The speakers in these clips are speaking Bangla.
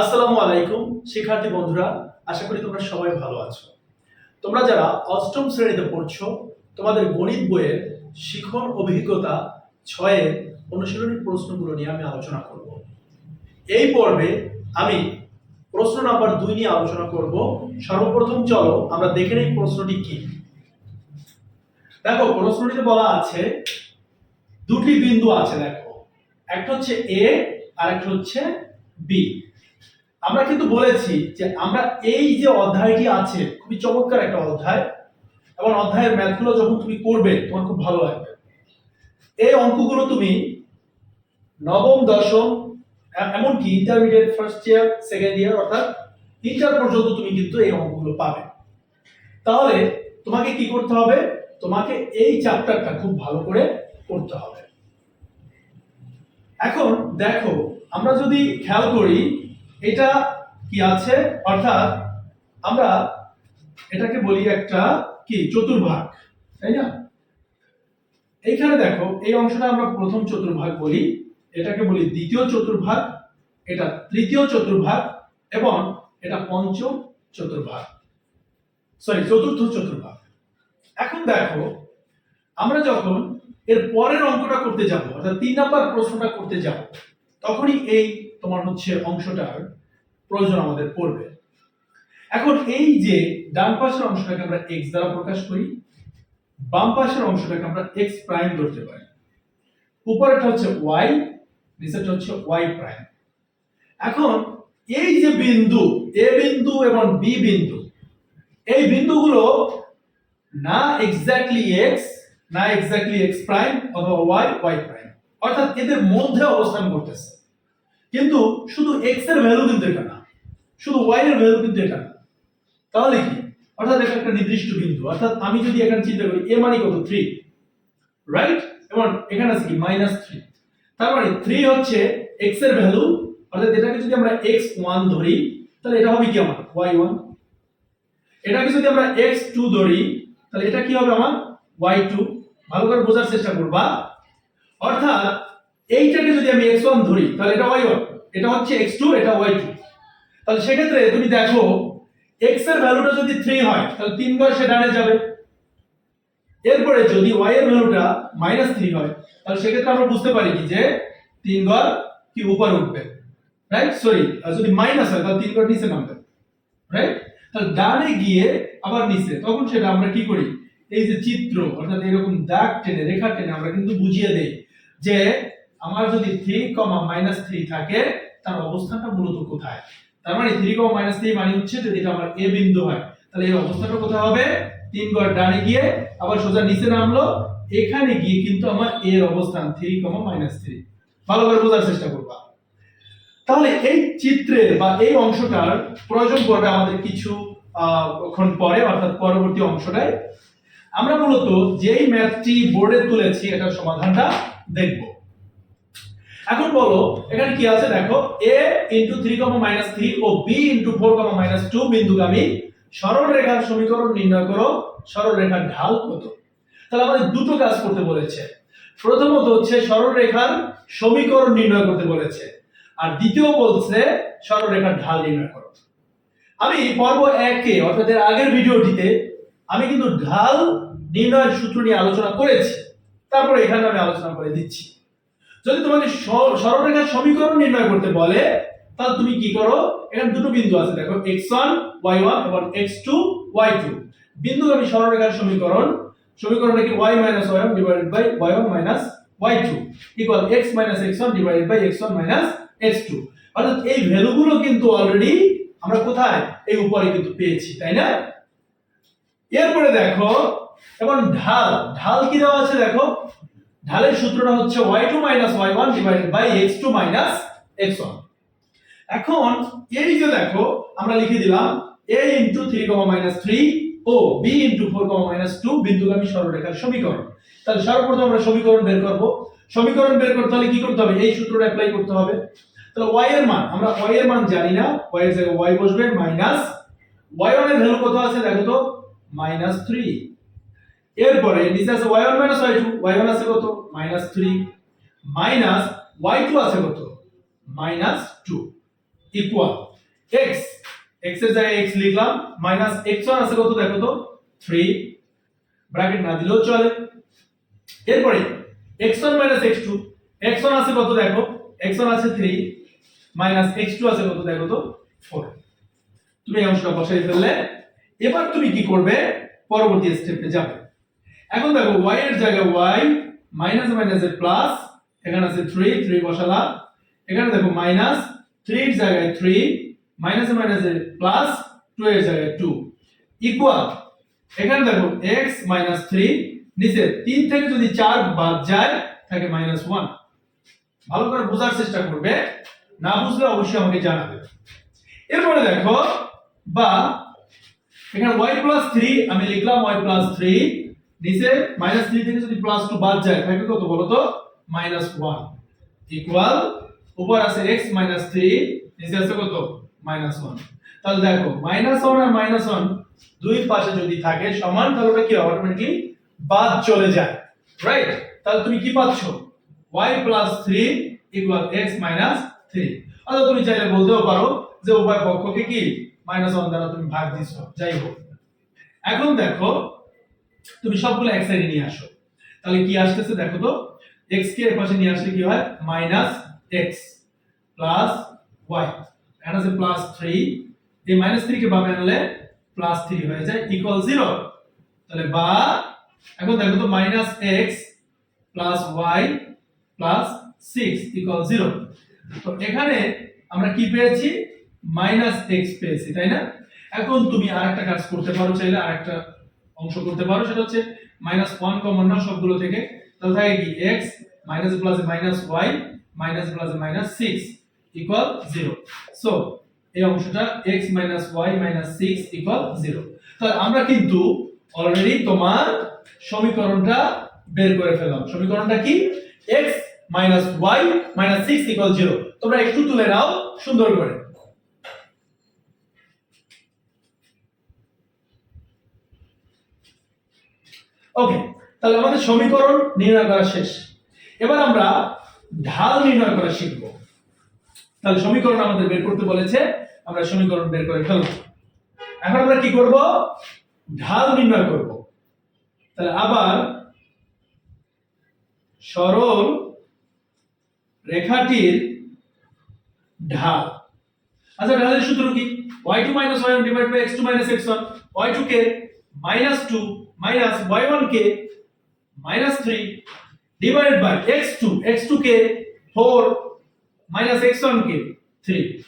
আসসালামু আলাইকুম, শিক্ষার্থী বন্ধুরা, আশা করি তোমরা সবাই ভালো আছো। তোমরা যারা অষ্টম শ্রেণীতে পড়ছো, তোমাদের গণিত বইয়ের শিখন অভিজ্ঞতা ছয়ের অনুশীলনী প্রশ্নগুলো নিয়ে আমি আলোচনা করব। এই পর্বে আমি প্রশ্ন নাম্বার দুই নিয়ে আলোচনা করব। সর্বপ্রথম চলো, আমরা দেখে নেই প্রশ্নটি কি। দেখো, প্রশ্নটিতে বলা আছে, দুটি বিন্দু আছে, দেখো। একটা হচ্ছে এ আর একটা হচ্ছে বি আমরা কিন্তু বলেছি যে আমরা এই যে অধ্যায়টি আছে, খুবই চমৎকার একটা অধ্যায়। এবং অধ্যায়ের ম্যাথগুলো যখন তুমি করবে তোমার খুব ভালো লাগবে। এই অঙ্কগুলো তুমি নবম, দশম এমনকি intermediate first year second year অর্থাৎ ইন্টার পর্যন্ত তুমি কিন্তু এই অঙ্কগুলো পাবে। তাহলে তোমাকে কি করতে হবে? তোমাকে এই চ্যাপ্টারটা খুব ভালো করে পড়তে হবে। এখন দেখো, আমরা যদি খেয়াল করি এটা কি আছে? অর্থাৎ আমরা এটাকে বলি একটা কি? চতুর্ভাগ, তাই না? এইখানে দেখো, এই অংশটা আমরা প্রথম চতুর্ভাগ বলি, এটাকে বলি দ্বিতীয় চতুর্ভাগ, এটা তৃতীয় চতুর্ভাগ, এবং এটা পঞ্চম চতুর্ভাগ সরি চতুর্থ চতুর্ভাগ। এখন দেখো, আমরা যখন এর পরের অঙ্কটা করতে যাব, অর্থাৎ তিন নাম্বার প্রশ্নটা করতে যাব তখনই এই তোমার হচ্ছে অংশটার প্রয়োজন আমাদের পড়বে। এখন এই যে ডান পাশের অংশটাকে আমরা এক্স দ্বারা প্রকাশ করি, বাম পাশের অংশটাকে আমরা এক্স প্রাইম ধরতে পারি। উপরেরটা হচ্ছে ওয়াই নিচেরটা হচ্ছে ওয়াই প্রাইম এখন এই যে বিন্দু, এ বিন্দু এবং বি বিন্দু, এই বিন্দুগুলো না এক্স্যাক্টলি এক্স না এক্স্যাক্টলি এক্স প্রাইম অথবা ওয়াই ওয়াই প্রাইম অর্থাৎ এদের মধ্যে অবস্থান করতেছে। কিন্তু শুধু এক্সের ভ্যালু কিন্তু এটা না, শুধু ওয়াই এর ভ্যালু কিন্তু এটা না। তাহলে কি? অর্থাৎ এটা একটা নির্দিষ্ট বিন্দু। অর্থাৎ আমি যদি এখানে চিন্তা করি এ মানে কত? থ্রি রাইট এবং এখানে আছে কি? মাইনাস থ্রি তার মানে থ্রি হচ্ছে এক্সের ভ্যালু অর্থাৎ এটাকে যদি আমরা এক্স ওয়ান ধরি, তাহলে এটা হবে কি আমার? ওয়াই ওয়ান এটাকে যদি আমরা এক্স টু ধরি, তাহলে এটা কি হবে আমার? ওয়াই টু ভালো করে বোঝার চেষ্টা করবা। অর্থাৎ এইটাকে যদি আমি এক্স ওয়ান ধরি, তাহলে এটা ওয়াই ওয়ান এটা হচ্ছে এক্স টু এটা ওয়াই টু তাহলে সেক্ষেত্রে তুমি দেখো এক্সের ভ্যালুটা যদি থ্রি হয়, তাহলে তিন সে ডানে যাবে। এরপরে যদি ওয়াই এর ভ্যালুটা মাইনাস থ্রি হয়, তাহলে সেক্ষেত্রে আমরা বুঝতে পারি কি যে তিন কি উপরে উঠবে। রাইট সরি যদি মাইনাস হয়, তাহলে তিন ঘর নিচে নামবে। রাইট তাহলে ডানে গিয়ে আবার নিচে, তখন সেটা আমরা কি করি? এই যে চিত্র, অর্থাৎ এরকম দাগ টেনে, রেখা টেনে আমরা কিন্তু বুঝিয়ে দেই যে আমার যদি থ্রি কমা মাইনাস থ্রি থাকে, তার অবস্থানটা মূলত কোথায়? তার মানে থ্রি কমা মাইনাস থ্রি মানে হচ্ছে যদি এটা আমার এ বিন্দু হয়, তাহলে এর অবস্থানটা কোথায় হবে? তিন ঘর ডানে গিয়ে আবার সোজা নিচে নামলো। এখানে গিয়ে কিন্তু আমার এর অবস্থান থ্রি কমা মাইনাস থ্রি ভালো করে বোঝার চেষ্টা করবা। তাহলে এই চিত্রে বা এই অংশটার প্রয়োজন পড়বে আমাদের কিছু ক্ষণ পরে, অর্থাৎ পরবর্তী অংশটায়। আমরা মূলত যেই ম্যাথটি বোর্ডে তুলেছি, এটার সমাধানটা দেখব। এখন বলো, এখানে কি আছে দেখো? A into three comma minus three O b into four comma minus two বিন্দুগামী সরল রেখার সমীকরণ নির্ণয় করো। সরল রেখার ঢাল কত? তাহলে আমাদের দুটো কাজ করতে বলেছে। প্রথমত হচ্ছে সরল রেখার সমীকরণ নির্ণয় করতে বলেছে। আর দ্বিতীয় বলছে সরল রেখার ঢাল নির্ণয় করো। আমি পর্ব একে অর্থাৎ এর আগের ভিডিওটিতে আমি কিন্তু ঢাল নির্ণয়ের সূত্র নিয়ে আলোচনা করেছি। তারপরে এখানে আমি আলোচনা করে দিচ্ছি। যদি তোমাকে সরলরেখার সমীকরণ নির্ণয় করতে বলে, তাহলে তুমি কি করো? এখানে দুটো বিন্দু আছে, দেখো x1 y1 এবং x2 y2 বিন্দুগামী সরলরেখার সমীকরণ সমীকরণটা কি y y1 divided by y1 minus y2 equal x minus x1 divided by x1 minus x2 অর্থাৎ এই ভ্যালুগুলো কিন্তু অলরেডি আমরা কোথায়? এই উপরে কিন্তু পেয়েছি, তাই না? এরপরে দেখো এখন ঢাল ঢাল কি দেওয়া আছে, দেখো? ঢালের সূত্রটা হচ্ছে y2 minus y1 divided by x2 minus x1 এখন এই যে দেখো, আমরা লিখে দিলাম a ইনটু 3 কমা মাইনাস 3 ও b ইনটু 4 কমা মাইনাস 2 বিন্দুগামী সরলরেখার সমীকরণ। তাহলে সর্বপ্রথম আমরা সমীকরণ বের করব। সমীকরণ বের করতে হলে কি করতে হবে? এই সূত্রটা অ্যাপ্লাই করতে হবে। তাহলে y এর মান, আমরা y এর মান জানি না। y এর জায়গায় y বসবে মাইনাস y1 এর ভ্যালু কত আছে? দেখো তো মাইনাস 3 এরপরে নিচে আছে y1 মাইনাস y2 y1 আছে কত? মাইনাস 3 মাইনাস y2 আছে কত? মাইনাস 2 ইকুয়াল এক্স এক্সের জায়গায় এক্স লিখলাম মাইনাস এক্স ওয়ান আছে কত? দেখো তো থ্রি ব্র্যাকেট না দিলেও চলে। এরপরে x one minus x two x one আছে কত? দেখো এক্স ওয়ান আছে থ্রি মাইনাস এক্স টু আছে কত? দেখো তো ফোর তুমি এই অংশটা বসাই ফেললে, এবার তুমি কি করবে? পরবর্তী স্টেপে যাবে। এখন দেখো y এর জায়গায় y মাইনাস মাইনাস এর প্লাস এখানে আছে 3 3 বসালাম এখানে দেখো মাইনাস 3 এর জায়গায় 3 মাইনাস মাইনাস এর প্লাস 2 এর জায়গায় 2 ইকুয়াল এখানে দেখো x মাইনাস 3 নিচে 3 থেকে যদি 4 বাদ যায় থাকে মাইনাস 1 ভালো করে বোঝার চেষ্টা করবে, না বুঝলে অবশ্যই আমাকে জানাবে। এরপরে দেখো, বা এখানে y প্লাস 3 আমি লিখলাম y প্লাস 3 নিচে মাইনাস 3 থেকে যদি প্লাস টু বাদ যায় থাকে কত বলো তো? মাইনাস 1 ইকুয়াল উপর আছে x মাইনাস থ্রি নিচে আছে কত? মাইনাস 1 তাহলে দেখো মাইনাস 1 আর মাইনাস 1 দুই পাশে যদি থাকে সমান, তাহলে ওটা কি অটোমেটিকলি বাদ চলে যায় রাইট তাহলে তুমি কি পাচ্ছ? y plus three equal x minus three অথবা তুমি চাইলে বলতেও পারো যে উভয় পক্ষকে কি? মাইনাস 1 দ্বারা তুমি ভাগ দিছো, যাই হোক। এখন দেখো তুমি সবগুলো এক সাইডে নিয়ে আসো। তাহলে কি আসতেছে দেখো তো? x কে পাশে নিয়ে আসলে কি হয়? মাইনাস x প্লাস y এখানে আছে প্লাস 3 এই মাইনাস 3 কে বামে আনলে প্লাস 3 হয়ে যায় ইকুয়াল 0 তাহলে বা, এখন দেখো তো minus x plus y plus 6 equal 0 তো এখানে আমরা কি পেয়েছি? মাইনাস x পেয়েছি, তাই না? এখন তুমি আরেকটা কাজ করতে পারো চাইলে, আরেকটা অংশ করতে পারো, সেটা হচ্ছে মাইনাস ওয়ান কমন না, সবগুলো থেকে। তাহলে থাকে কি? X minus plus minus y minus plus minus six equal zero so এই অংশটা x minus y minus six equal zero তাহলে আমরা কিন্তু অলরেডি তোমার সমীকরণটা বের করে ফেললাম। সমীকরণটা কি? X minus y minus six equal zero তোমরা একটু তুলে নাও, সুন্দর করে। ওকে তাহলে আমাদের সমীকরণ নির্ণয় করা শেষ। এবার আমরা ঢাল নির্ণয় করা শিখব। তাহলে সমীকরণ আমাদের বের করতে বলেছে, আমরা সমীকরণ বের করে ফেলব। এখন আমরা কি করব? ঢাল নির্ণয় করব। তাহলে আবার সরল রেখাটির ঢাল। আচ্ছা ঢালের সূত্র কি? y2 y1 divide by x2 x1 y2 কে -2 minus y1 কে minus 3 divided by x2 x2 কে 4 minus x1 কে 3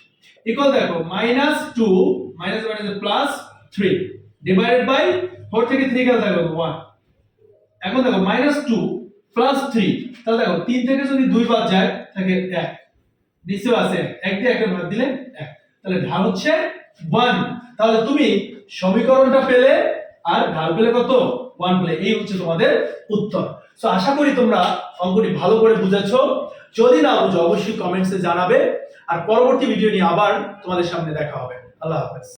equal দেখো minus 2 minus 1 is plus 3 divided by 4 থেকে 3 গেল দেখো 1 এখন দেখো minus 2 plus 3 তাহলে দেখো 3 থেকে যদি 2 বাদ যায় থাকে 1 নিচেও আছে 1 দিয়ে একটা বাদ দিলে 1 তাহলে ঢাল হচ্ছে 1 তাহলে তুমি সমীকরণটা পেলে আর ঢাল পেলে কত? ওয়ান পেলে এই হচ্ছে তোমাদের উত্তর। তো আশা করি তোমরা অঙ্কটি ভালো করে বুঝেছ। যদি না বুঝো, অবশ্যই কমেন্টসে জানাবে। আর পরবর্তী ভিডিও নিয়ে আবার তোমাদের সামনে দেখা হবে। আল্লাহ হাফেজ।